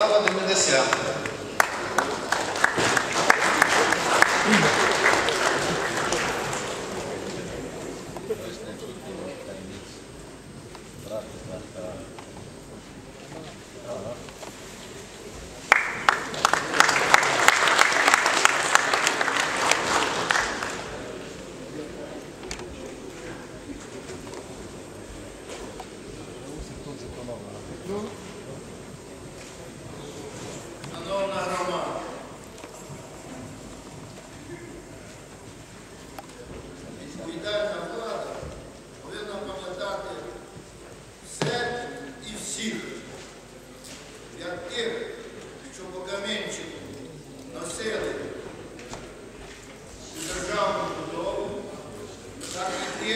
Estava do MDCA.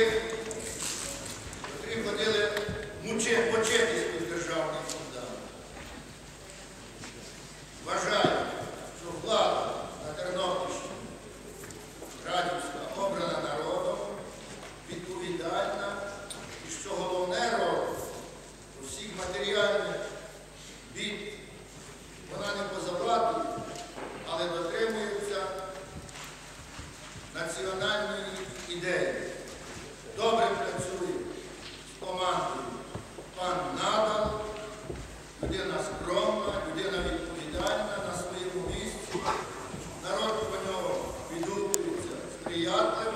тих, ходили мучитись під державних судами. Вважаю, що влада на Тернопільщині радівська обрана народом, відповідальна і що головне роду усіх матеріальних бід вона не позаплатує, але дотримується національної ідеї. we